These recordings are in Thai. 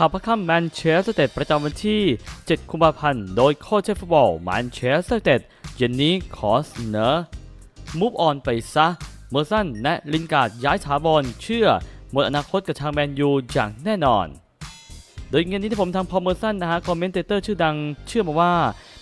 ข่าวพักค่ำแมนเชสเตอร์เตดประจำวันที่ 7 กุมภาพันธ์ โดยโค้ชเชฟฟุตบอลแมนเชสเตอร์เตดเย็นนี้ขอเสนอมูฟออนไปซะ เมอร์สันและลินการ์ดย้ายถาวรเชื่อหมดอนาคตกับทางแมนยูอย่างแน่นอน โดยเงินนี้ที่ผมทางพอมเมอร์สันนะฮะคอมเมนเตเตอร์ชื่อดังเชื่อมาว่า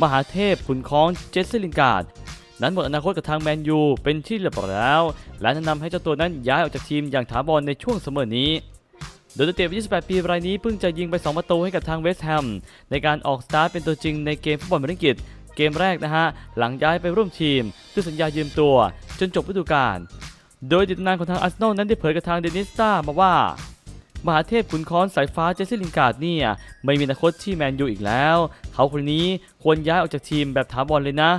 มหาเทพขุนค้องเจสซี่ลินการ์ดนั้นหมดอนาคตกับทางแมนยูเป็นที่เรียบร้อยแล้ว และแนะนำให้เจ้าตัวนั้นย้ายออกจากทีมอย่างถาวรในช่วงเสมอนี้ โดยตัวเตะวัย28 ปีรายนี้เพิ่งจะยิงไป 2 ประตูให้กับทางเวสต์แฮมในการออกสตาร์ทเป็นตัวจริงในเกมฟุตบอลบริกิตเกมแรกนะฮะ หลังย้ายไปร่วมทีมด้วยสัญญายืมตัว จนจบฤดูกาล โดยดิตนานของทางอาร์เซนอลนั้นได้เผยกับทางเดนิสตามาว่า มหาเทพขุนค้อนสายฟ้าเจสซี่ลินการ์ดเนี่ย ไม่มีอนาคตที่แมนยูอีกแล้ว เขาคนนี้ควรย้ายออกจากทีมแบบถาวรเลยนะ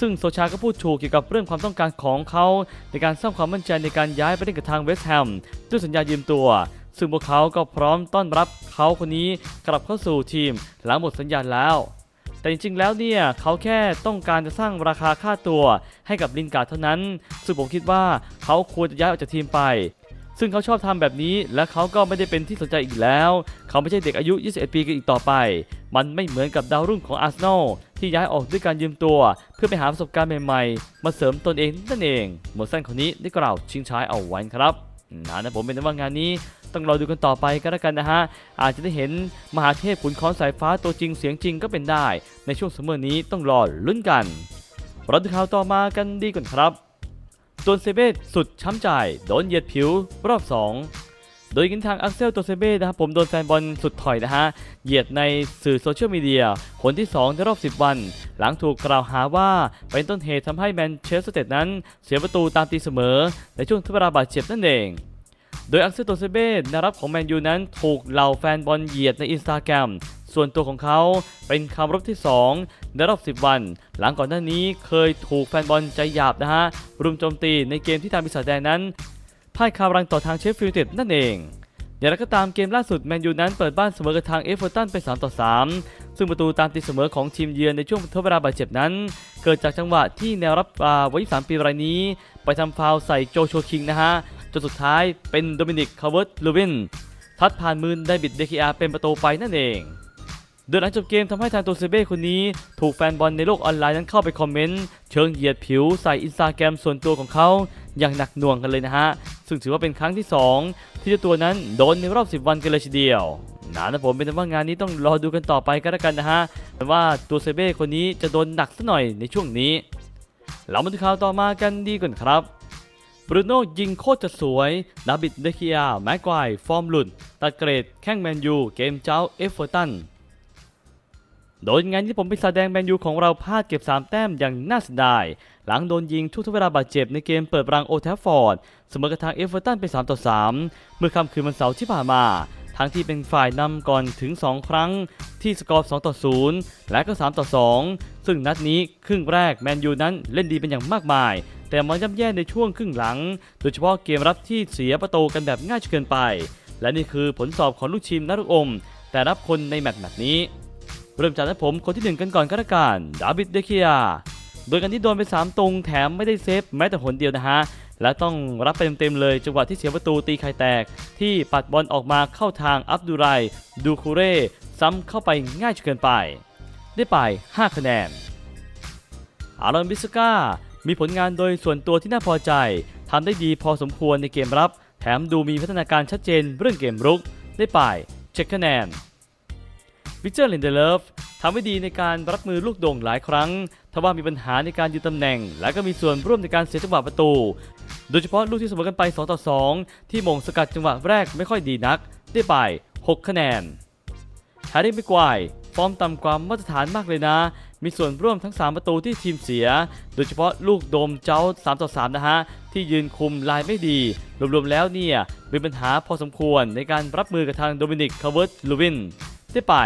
ซึ่งโซชาก็พูดถูกเกี่ยวกับเรื่องความต้องการของเขา ในการสร้างความมั่นใจในการย้ายไปเล่นกับทางเวสต์แฮมด้วยสัญญายืมตัว ซึ่งพวกเขาก็พร้อมต้อนรับเขาคนนี้กลับเข้าสู่ทีมหลังหมดสัญญาแล้ว แต่จริงๆแล้วเนี่ยเขาแค่ต้องการจะสร้างราคาค่าตัวให้กับลินการ์ดเท่านั้น ซึ่งผมคิดว่าเขาควรจะย้ายออกจากทีมไป ซึ่งเขาชอบทำแบบนี้ และเขาก็ไม่ได้เป็นที่สนใจอีกแล้ว เขาไม่ใช่เด็กอายุ 21 ปีกันอีกต่อไป มันไม่เหมือนกับดาวรุ่งของอาร์เซนอลที่ย้ายออกด้วยการยืมตัว เพื่อไปหาประสบการณ์ใหม่ๆ มาเสริมตนเองนั่นเองหมวดสั้นคนนี้ได้กล่าวชิงช้ายเอาไว้ครับนะนะผมเป็นว่างานนี้ ต้องรอดูกันต่อไปก็แล้วกันนะฮะ อาจจะได้เห็นมหาเทพขุนค้อนสายฟ้าตัวจริงเสียงจริงก็เป็นได้ ในช่วงสมอนี้ต้องรอลุ้นกันเราดูข่าวต่อมากันดีก่อนครับตัวเซเบตสุดช้ำใจโดนเหยียดผิวรอบ 2โดยกินทางอักเซลตัวเซเบ้นะครับผมโดนแฟนบอลสุดถอยนะฮะ เหยียดในสื่อโซเชียลมีเดียคนที่ 2 ในรอบ 10 วัน หลังถูกกล่าวหาว่าเป็นต้นเหตุทำให้แมนเชสเตอร์นั้น เสียประตูตามตีเสมอ ในช่วงทดเวลาบาดเจ็บนั่นเอง โดยอักเซลโตเซเบ้นารับของแมนยูนั้นถูกเหล่าแฟนบอลเหยียดในอินสตาแกรมส่วนตัวของเขาเป็นคำรบที่ 2 ในรอบ 10 วัน หลังก่อนหน้านี้เคยถูกแฟนบอลใจหยาบนะฮะ รุมโจมตีในเกมที่ทางปีศาจแดงนั้นพ่ายคารังต่อทางเชฟฟิลด์ยูไนเต็ดนั่นเอง อย่างไรก็ตามเกมล่าสุดแมนยูนั้นเปิดบ้านเสมอกับทางเอฟเวอร์ตันไป3ต่อ3ซึ่งประตูตามตีเสมอของทีมเยือนในช่วงทดเวลาบาดเจ็บนั้น เกิดจากจังหวะที่แนวรับวัย23ปีรายนี้ ไปทำฟาวใส่โจโชคิงนะฮะจนสุดท้ายเป็นโดมินิกคาร์เวิร์ตลูวินทัดผ่านมือไดบิดเดคิอาเป็นประตูไปนั่นเองโดยหลังจบเกมทำให้ทางตัวเซเบ้คนนี้ ถูกแฟนบอลในโลกออนไลน์นั้นเข้าไปคอมเมนต์ เชิงเหยียดผิวใส่อินสตาแกรมส่วนตัวของเขา อย่างหนักหน่วงกันเลยนะฮะ ซึ่งถือว่าเป็นครั้งที่ 2 ที่เจ้าตัวนั้นโดนในรอบ 10 วันกันเลยทีเดียวนะนะผมเป็นว่างานนี้ต้องรอดูกันต่อไปก็แล้วกันนะฮะแต่ว่าตัวเซเบ้คนนี้จะโดนหนักสักหน่อยในช่วงนี้ เรามาดูข่าวต่อมากันดีก่อนครับบรูโน่ยิงโคตรจะสวย ดาบิดเดคิอาแม็กควฟอร์มหลุด ตัดเกรด แข้งแมนยู เกมเจ้าเอฟเวอร์ตัน โดยงานที่ผมไปแสดงแมนยูของเราพลาดเก็บ 3 แต้มอย่างน่าเสียดาย หลังโดนยิงทุกทเวลาบาดเจ็บในเกมเปิดรังโอแทฟฟอร์ดเสมอกับทางเอฟเวอร์ตันไป3ต่อ3 เมื่อค่ำคืนวันเสาร์ที่ผ่านมาทั้งที่เป็นฝ่ายนำก่อนถึง 2 ครั้งที่สกอร์ 2 ต่อ 0 และก็ 3 ต่อ 2 ซึ่งนัดนี้ครึ่งแรกแมนยูนั้นเล่นดีเป็นอย่างมากมาย แต่มันย่ำแย่ในช่วงครึ่งหลัง โดยเฉพาะเกมรับที่เสียประตูกันแบบง่ายเกินไป และนี่คือผลสอบของลูกทีมนักอม แต่รับคนในแมตช์แบบนี้ เริ่มจากนัดผมคนที่หนึ่งกันก่อนก็แล้วกันดาบิดเดเคียโดยการที่โดนไป 3 ตรงแถมไม่ได้เซฟแม้แต่หนเดียวนะฮะ และต้องรับไปเต็มๆเลยจังหวะที่เสียประตูตีไข่แตก ที่ปัดบอลออกมาเข้าทางอับดุไรดูคูเร่ซ้ำเข้าไปง่ายจนเกินไป ได้ไป 5 คะแนน อารอนบิสก้า มีผลงานโดยส่วนตัวที่น่าพอใจทำได้ดีพอสมควรในเกมรับ แถมดูมีพัฒนาการชัดเจนเรื่องเกมรุก ได้ไปเช็คคะแนน วิกเตอร์ลินเดเลฟทำไว้ดีในการรับมือลูกโด่งหลายครั้ง ทว่ามีปัญหาในการยืนตำแหน่ง และก็มีส่วนร่วมในการเสียจังหวะประตู โดยเฉพาะลูกที่เสมอกันไป 2 ต่อ 2 ที่มงสกัดจังหวะแรกไม่ค่อยดีนัก ได้ไป 6 คะแนนแฮร์รี่ไม่กวายฟอร์มต่ำกว่ามาตรฐานมากเลยนะ มีส่วนร่วมทั้ง 3 ประตูที่ทีมเสีย โดยเฉพาะลูกโดมเจ้า 3 ต่อ 3 นะฮะ ที่ยืนคุมลายไม่ดี รวมๆแล้วเนี่ยมีปัญหาพอสมควรในการรับมือกับทางโดมินิกคาร์เวิร์ตลูวิน ได้ไป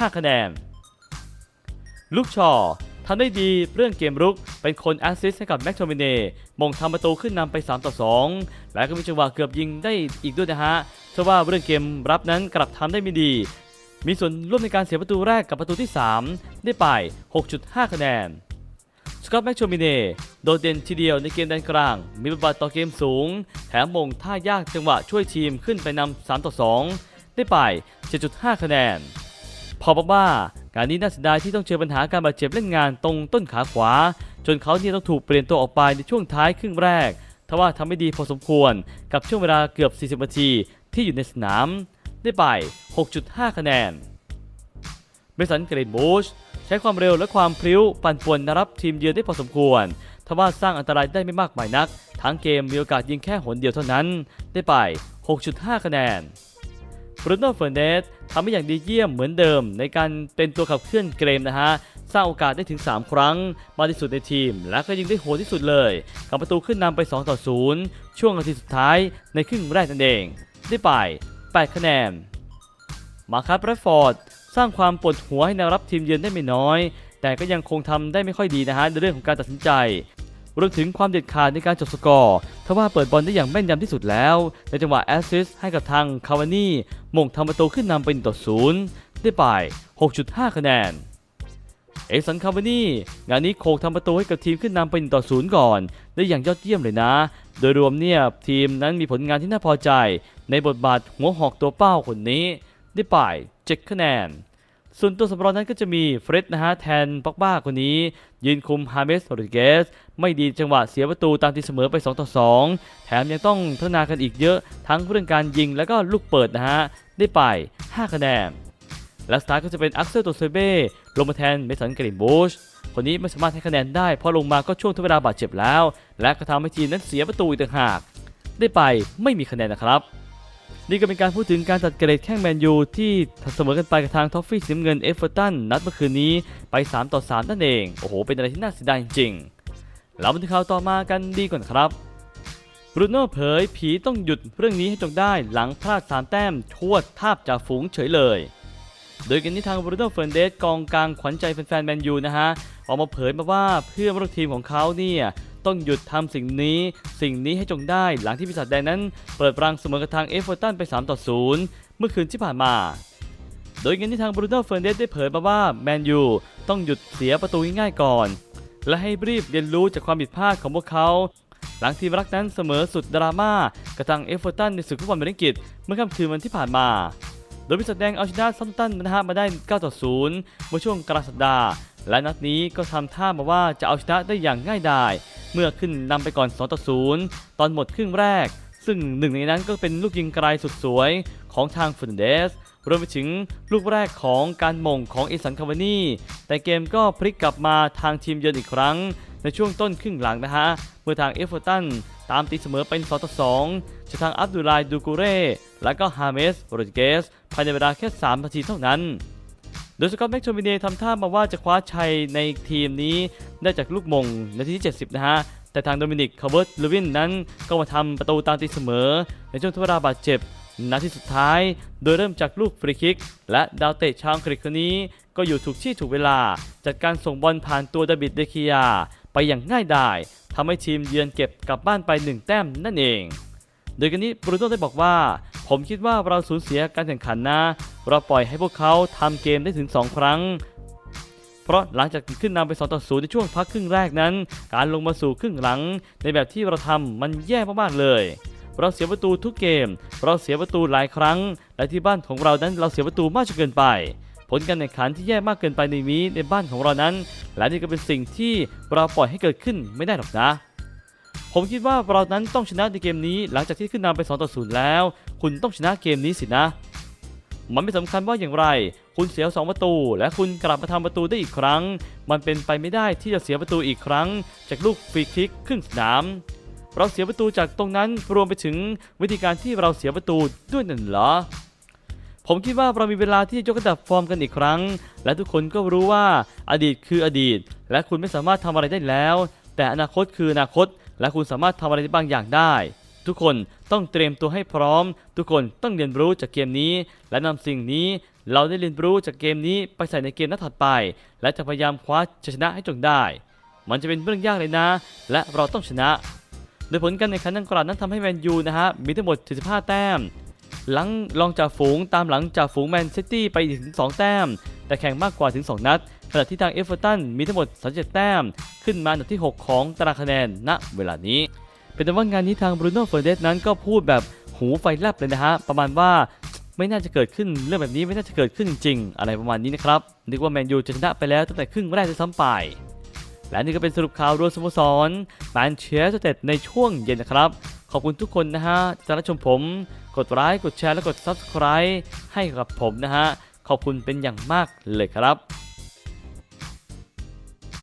5 คะแนนลูกชอทำได้ดีเรื่องเกมรุก เป็นคนแอสซิสต์ให้กับแม็กโทมิเน่มงทำประตูขึ้นนำไป 3 ต่อ 2 และก็มีจังหวะเกือบยิงได้อีกด้วยนะฮะเพราะว่าเรื่องเกมรับนั้นกลับทำได้ไม่ดี มีส่วนร่วมในการเสียประตูแรกกับประตูที่ 3 ได้ไป 6.5 คะแนนสกอตแม็กโชมิเน่โดดเด่นทีเดียวในเกมแดนกลาง มีบทบาทต่อเกมสูง แถมมงท่ายากจังหวะช่วยทีมขึ้นไปนำ3ต่อ 2 ได้ได้ไป7.5 คะแนน พอบอกว่าการนี้น่าเสียดายที่ต้องเจอปัญหาการบาดเจ็บเล่นงานตรงต้นขาขวา จนเขาเนี่ยต้องถูกเปลี่ยนตัวออกไปในช่วงท้ายครึ่งแรกทว่าทำไม่ดีพอสมควรกับช่วงเวลาเกือบ 40 นาทีที่อยู่ในสนาม ได้ไป 6.5 คะแนนเมสันเกรดบูชใช้ความเร็วและความพริ้วปั่นป่วนรับทีมเยือนได้พอสมควร ทว่าสร้างอันตรายได้ไม่มากมายนัก ทั้งเกมมีโอกาสยิงแค่หนเดียวเท่านั้น ได้ไป 6.5 คะแนนบรูโน่เฟอร์เนส ทำให้อย่างดีเยี่ยมเหมือนเดิม ในการเป็นตัวขับเคลื่อนเกมนะฮะสร้างโอกาสได้ถึง 3 ครั้งมากที่สุดในทีม และก็ยิงได้โหดที่สุดเลยกับประตูขึ้นนำไป 2 ต่อ 0 ช่วงนาทีสุดท้ายในครึ่งแรกนั่นเอง ได้ไป 8 คะแนน มาคัสแรดฟอร์ดสร้างความปวดหัวให้แนวรับทีมเยือนได้ไม่น้อย แต่ก็ยังคงทำได้ไม่ค่อยดีนะฮะในเรื่องของการตัดสินใจ รวมถึงความเด็ดขาดในการจบสกอร์ทว่าเปิดบอลได้อย่างแม่นยำที่สุดแล้ว ในจังหวะแอสซิสต์ให้กับทางคาวานี่มงทำประตูขึ้นนำเป็นต่อศูนย์ได้ไป 6.5 คะแนน เอกสันคาวานี่งานนี้โคกทำประตูให้กับทีมขึ้นนำเป็นต่อศูนย์ก่อน ได้อย่างยอดเยี่ยมเลยนะ โดยรวมเนี่ยทีมนั้นมีผลงานที่น่าพอใจ ในบทบาทหัวหอกตัวเป้าคนนี้ ได้ไป 7 คะแนน ส่วนตัวสำรองนั้นก็จะมีเฟร็ดนะฮะแทนป็อกบ้าคนนี้ ยืนคุมฮาเมสโรดริเกส ไม่ดีจังหวะเสียประตูตามตีเสมอไป 2 ต่อ 2 แถมยังต้องพัฒนากันอีกเยอะทั้งเรื่องการยิงแล้วก็ลูกเปิดนะฮะ ได้ไป 5 คะแนน และสตาร์ก็จะเป็นอักเซลโตเซเบ้ลงมาแทนเมสันกริมบูชคนนี้ไม่สามารถให้คะแนนได้เพราะลงมาก็ช่วงทดเวลาบาดเจ็บแล้ว และก็ทำให้ทีมนั้นเสียประตูอีกต่างหาก ได้ไปไม่มีคะแนนนะครับ นี่ก็เป็นการพูดถึงการจัดเกรดแข่งแมนยูที่เสมอกันไปกับทางท็อฟฟี่สีน้ำเงินเอฟเวอร์ตันนัดเมื่อคืนนี้ไป 3 ต่อ 3 นั่นเอง โอ้โห เป็นอะไรที่น่าเสียดายจริงๆแล้วมาถึงข่าวต่อมากันดีก่อนครับบรูโน่เผยผีต้องหยุดเรื่องนี้ให้จงได้หลังพลาด3แต้มชวดทาบจากฝูงเฉยเลย โดยกันนี้ทางบรูโน่เฟรนเดสกองกลางขวัญใจแฟนๆแมนยูนะฮะ ออกมาเผยมาว่าเพื่อนร่วมทีมของเขาเนี่ย ต้องหยุดทำสิ่งนี้ สิ่งนี้ให้จงได้หลังที่ปีศาจแดงนั้น เปิดรังเสมอกับทางเอฟเวอร์ตันไป 3 ต่อ 0 เมื่อคืนที่ผ่านมา โดยกันที่ทางบรูโน่เฟรนเดสได้เผยมาว่าแมนยูต้องหยุดเสียประตูง่ายๆก่อน และให้รีบเรียนรู้จากความผิดพลาดของพวกเขาหลังทีมรักนั้นเสมอสุดดราม่ากับทางเอฟเวอร์ตันในศึกฟุตบอลเมริกิตเมื่อค่ำคืนวันที่ผ่านมา โดยพิศาจแดงเอาชนะซัมตันนะฮะมาได้ 9 ต่อ 0 เมื่อช่วงกลางสัปดาห์ และนัดนี้ก็ทำท่ามาว่าจะเอาชนะได้อย่างง่ายดาย เมื่อขึ้นนำไปก่อน2ต่อ0ตอนหมดครึ่งแรก ซึ่งหนึ่งในนั้นก็เป็นลูกยิงไกลสุดสวยของทางฟุนเดสรวมไปถึงลูกแรกของการมงของเอสันคาวานี่แต่เกมก็พลิกกลับมาทางทีมเยือนอีกครั้ง ในช่วงต้นครึ่งหลังนะฮะ เมื่อทางเอฟเวอร์ตันตามตีเสมอเป็น2ต่อ2จากทางอับดุลไลดูกูเร่และก็ฮาเมสโรดิเกสภายในเวลาแค่ 3 นาทีเท่านั้น โดยสกอตต์แม็กโทมิเนทำท่ามาว่าจะคว้าชัยในทีมนี้ได้จากลูกมงนาทีที่ 70 นะฮะ แต่ทางโดมินิกคาร์เบิร์ตลูวินนั้นก็มาทำประตูตามตีเสมอ ในช่วงทวลาบาดเจ็บนาทีสุดท้าย โดยเริ่มจากลูกฟรีคิก และดาวเตะชาวอังกฤษคนนี้ ก็อยู่ถูกที่ถูกเวลา จัดการส่งบอลผ่านตัวดาบิดเดคิยา ไปอย่างง่ายดายทำให้ทีมเยือนเก็บกลับบ้านไป 1 แต้มนั่นเอง โดยกันนี้บรูโน่ได้บอกว่า ผมคิดว่าเราสูญเสียการแข่งขันนะ เราปล่อยให้พวกเขาทำเกมได้ถึง 2 ครั้ง เพราะหลังจากขึ้นนำไป2ต่อ0ในช่วงพักครึ่งแรกนั้น การลงมาสู่ครึ่งหลัง ในแบบที่เราทำมันแย่มากๆเลยเราเสียประตูทุกเกม เราเสียประตูหลายครั้ง และที่บ้านของเรานั้นเราเสียประตูมากจนเกินไป ผลการแข่งขันที่แย่มากเกินไปในนี้ในบ้านของเรานั้น และนี่ก็เป็นสิ่งที่เราปล่อยให้เกิดขึ้นไม่ได้หรอกนะ ผมคิดว่าเรานั้นต้องชนะในเกมนี้ หลังจากที่ขึ้นนำไป2ต่อ0แล้ว คุณต้องชนะเกมนี้สินะ มันไม่สำคัญว่าอย่างไร คุณเสีย2ประตู และคุณกลับมาทำประตูได้อีกครั้ง มันเป็นไปไม่ได้ที่จะเสียประตูอีกครั้ง จากลูกฟรีคิกครึ่งสนาม เราเสียประตูจากตรงนั้นรวมไปถึงวิธีการที่เราเสียประตูด้วยนั่นเหรอผมคิดว่าเรามีเวลาที่จะยกระดับฟอร์มกันอีกครั้ง และทุกคนก็รู้ว่าอดีตคืออดีต และคุณไม่สามารถทำอะไรได้แล้ว แต่อนาคตคืออนาคต และคุณสามารถทำอะไรบางอย่างได้ ทุกคนต้องเตรียมตัวให้พร้อม ทุกคนต้องเรียนรู้จากเกมนี้ และนำสิ่งนี้เราได้เรียนรู้จากเกมนี้ไปใส่ในเกมนัดถัดไป และจะพยายามคว้าชัยชนะให้จงได้ มันจะเป็นเรื่องยากเลยนะ และเราต้องชนะ โดยผลการแข่งขันดังกล่าวนั้นทำให้แมนยูนะฮะมีทั้งหมด45แต้ม หลังรองจากฝูงตามหลังจากฝูงแมนซิตี้ไปถึง 2 แต้ม แต่แข่งมากกว่าถึง 2 นัดขณะที่ทางเอฟเวอร์ตันมีทั้งหมด 37 แต้ม ขึ้นมาอันดับที่ 6 ของตารางคะแนนณเวลานี้ เป็นแต่ว่างานนี้ทางบรูโน่เฟอร์เดสนั้นก็พูดแบบหูไฟแลบเลยนะฮะ ประมาณว่าไม่น่าจะเกิดขึ้นเรื่องแบบนี้ไม่น่าจะเกิดขึ้นจริง อะไรประมาณนี้นะครับนึกว่าแมนยูจะชนะไปแล้วตั้งแต่ครึ่งแรกจะซ้ำไป และนี่ก็เป็นสรุปข่าวรวมสโมสรแมนเชสเตอร์ในช่วงเย็นนะครับ ขอบคุณทุกคนนะฮะที่รับชมผม กดไลค์กดแชร์และกด Subscribe ให้กับผมนะฮะขอบคุณเป็นอย่างมากเลยครับ